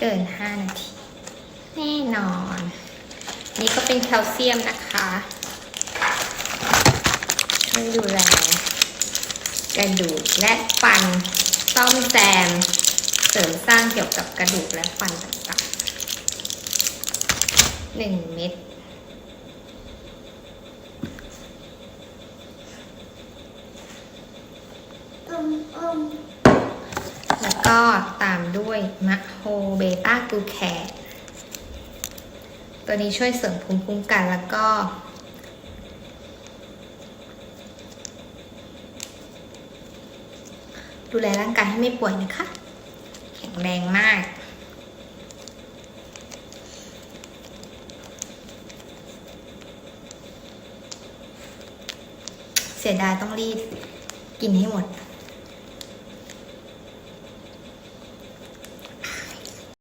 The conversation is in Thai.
เกิน 5 นาที แน่นอน นี่ก็เป็นแคลเซียมนะคะช่วยดูแลกระดูกและฟันซ่อมแซม เสริมสร้างเกี่ยวกับกระดูกและฟันต่างๆหนึ่งเม็ดอมอม ก็ตามด้วยมะโฮเบต้ากูแคนตัวนี้ช่วยเสริมภูมิคุ้มกันแล้วก็ดูแลร่างกายให้ไม่ป่วยนะคะ แข็งแรงมาก เสียดายต้องรีบกินให้หมด